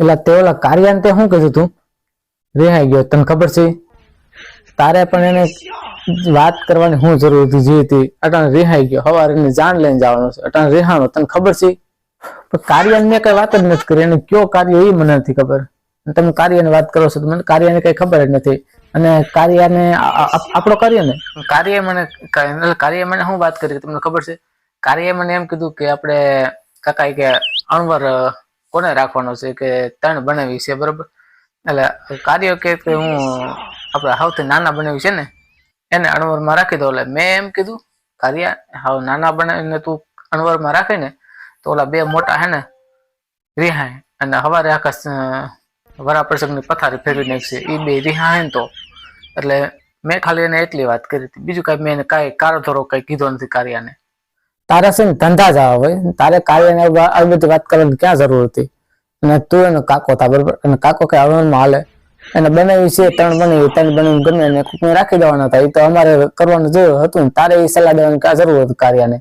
એટલે તે ઓલા કાર્યાન તે શું કીધું તું? રેહાઈ ગયો, તને ખબર છે? તારે પણ એને વાત કરવાની શું જરૂર હતી, જે હતી? અટાણે રેહાઈ ગયો, હવારે એને જાણ લઈને જવાનો છે. અટાણે રેહાનો, તને ખબર છે? પણ કાર્યાન મેં કઈ વાત જ નથી કરી. એને કયો કાર્ય એ મને નથી ખબર. તમે કાર્યની વાત કરો છો તો મને કાર્યને કઈ ખબર જ નથી. અને કાર્યને આપણો કાર્ય ને? કાર્ય મને કાર્ય મને શું વાત કરી તમને ખબર છે? કાર્ય મને એમ કીધું કે આપણે કાકા કે અણવર કોને રાખવાનો છે કે ત્રણ બનાવી છે, બરોબર? એટલે કાર્ય કે હું આપણે સૌથી નાના બનાવી છે ને, એને અણવરમાં રાખી દો એટલે મેં એમ કીધું, કાર્ય, હાવ નાના બનાવીને તું અણવરમાં રાખે ને, તો ઓલા બે મોટા હે ને, રિહાય. અને હવારે આખા વરાપ્રસંગની પથારી ફેરવી નાખશે. એ બે રિહાય તો. એટલે મેં ખાલી એને એટલી વાત કરી હતી. બીજું કાંઈ મેં એને કાંઈ કારો ધોરો કંઈ કીધો નથી કાર્યને. તારે છે ને ધંધા જવા હોય. તારે કાર્યને આ બધી વાત કરવાની ક્યાં જરૂર હતી? અને તું એનો કાકો હતા, બરોબર? અને કાકો કઈ હવામાનમાં હાલે. એને બનાવી છે, ત્રણ બની ત્રણ બની ગમે એને કોકને રાખી દેવાના હતા. એ તો અમારે કરવાનું જોયું હતું ને, તારે એ સલાહ દેવાની ક્યાં જરૂર હતી કાર્યને.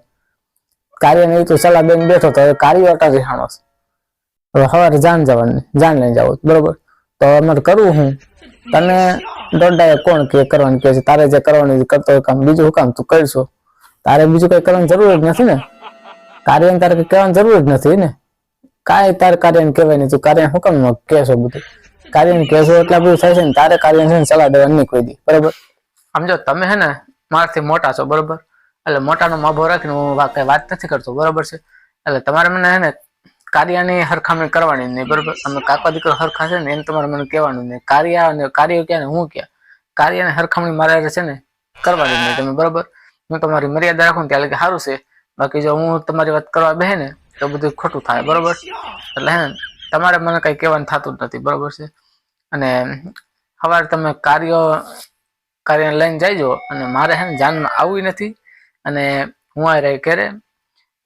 કાર્યને એ તો સલાહ બેન બેઠો તો કાર્ય અટા રિહાણો હવે સવારે જાન જવાની, જાન લઈને જાવ, બરોબર? તો અમારે કરવું હું? તને દોડાય કોણ કે કરવાનું કે છે? તારે જે કરવાનું કરતો હોય કામ. બીજું કામ તું કરશો? તારે બીજું કઈ કરવાની જરૂર જ નથી ને? કાર્યને તારે કઈ કહેવાની જરૂર જ નથી ને? કાંઈ તારે કાર્યને કહેવાય નહીં તું? કાર્ય શું કામ કહેશો બધું? કાર્યને કહેશો એટલે બધું થાય છે ને, તારે કાર્ય છે ને સલાહ દેવાની કોઈ દી. બરોબર? સમજો તમે હે ને મારાથી મોટા છો, બરોબર? એટલે મોટાનો માભો રાખીને હું કઈ વાત નથી કરતો, બરોબર છે? એટલે તમારે મને હે ને કાર્યની હરખામણી કરવાની નહીં, બરોબર? અમે કાકા દીકરો હરખા છે ને એમ તમારે મને કહેવાનું નહીં. કાર્ય અને કાર્ય ક્યાં ને હું ક્યાં? કાર્યની હરખામણી મારે છે ને, કરવાની નહીં તમે, બરોબર? હું તમારી મર્યાદા રાખું ત્યારે કે સારું છે. બાકી જો હું તમારી વાત કરવા બેહે ને, તો બધું ખોટું થાય, બરોબર? એટલે હે તમારે મને કંઈ કહેવાનું થતું જ નથી, બરોબર છે? અને સવારે તમે કાર્ય કાર્ય લઈને જઈજો અને મારે હે ને જાનમાં આવવી નથી. અને હું આ રહી ક્યારે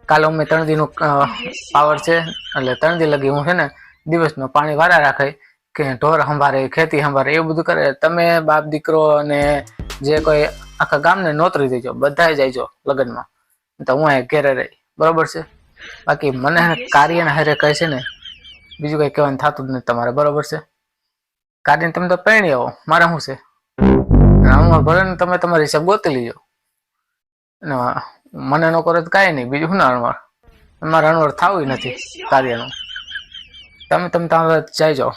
કાલે અમે ત્રણ દીનું પાવર છે, એટલે ત્રણ દી લગી હું છે ને દિવસનું પાણી વારા રાખે, કે ઢોર સંભાળે ખેતી સંભાળે એવું બધું કરે. તમે બાપ દીકરો અને જે કોઈ આખા ગામને નોતરી દેજો બધાય જઈજો લગ્નમાં. તો હું ઘેરે રહી. બરોબર છે? બાકી મને કાર્ય ને હારે કહે છે ને બીજું કઈ કહેવાનું થતું જ નથી તમારે. બરોબર છે? કાર્યને તમે તો પરણી આવો. મારે શું છે? હું ભલે ને તમે તમારી હિસાબ ગોતી લીજો. અને મને ન કરો તો કાંઈ નહીં. બીજું શું ના અણવર મારા અણવર થવું નથી કાર્યનું. તમે તમે તમે જઈ જાઓ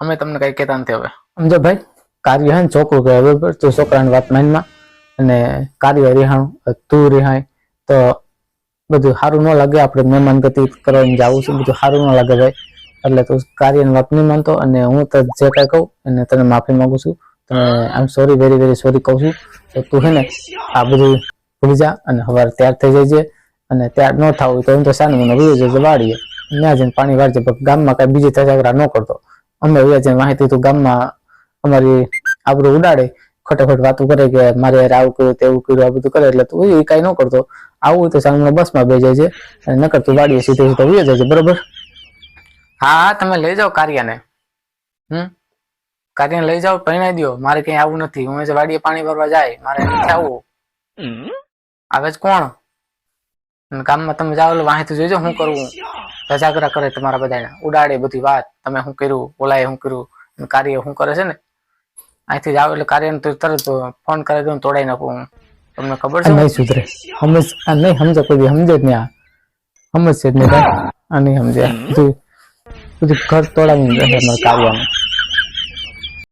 અમે તમને કઈ કહેતા નથી હવે. સમજો ભાઈ? કાર્ય હે છોકરું કહે બરોબર? તું છોકરાની વાત માનમાં. અને કાર્ય રિહાણું તું રિહાય. તો બધું સારું ન લાગે, આપણે મહેમાન ગતિ કરવાની જવું છે, બધું સારું ન લાગે ભાઈ. એટલે તું કાર્યની વાત નહીં માનતો, અને હું તો જે કાંઈ કહું, એને તને માફી માંગુ છું. તને I am sorry very very sorry કહું છું. તો તું હે ને, આ બધું ભૂલી જા, અને સવારે તૈયાર થઈ જજે અને તૈયાર ન થવું તો હું તો સાનું મને વયું જજે વાડીએ. ત્યાં જઈને પાણી વાળજે ગામમાં કાંઈ બીજી તજાગરા ન કરતો. અમે વયા જઈને માહિતી તું ગામમાં અમારી આબરૂ ઉડાડે ખોટે વાતો કરે કે મારે યાર આવું કર્યું તેવું કર્યું આ બધું કરે એટલે તું એ કાંઈ ન કરતો. આવું તો સામે બસમાં બે જાય છે અને નકર તું વાડીએ સીધે સીધો વયો જાય છે બરોબર? હા હા તમે લઈ જાઓ કાર્યાને. હમ? કાર્યને લઈ જાઓ પહેણાઈ દો મારે કઈ આવું નથી. હું જે વાડીએ પાણી ભરવા જાય. મારે નથી આવવું આવે જ કોણ? કામમાં તમે જાઓ એટલે વાંહી તો જોઈજો શું કરવું રજાગરા કરે તમારા બધાને ઉડાડે બધી વાત. તમે શું કર્યું? ઓલાએ શું કર્યું? કાર્ય શું કરે છે ને? અહીંથી જાવ એટલે કાર્યને તરત ફોન કરે તો તોડાઈ નાખું હું. તમને ખબર છે? નહીં સુધરે. સમજ આ નહીં સમજે કોઈ સમજે જ નહીં આ. સમજશે જ નહીં આ નહીં સમજે. બધું બધું ઘર તોડાવીને રહે અમારા કાર્યમાં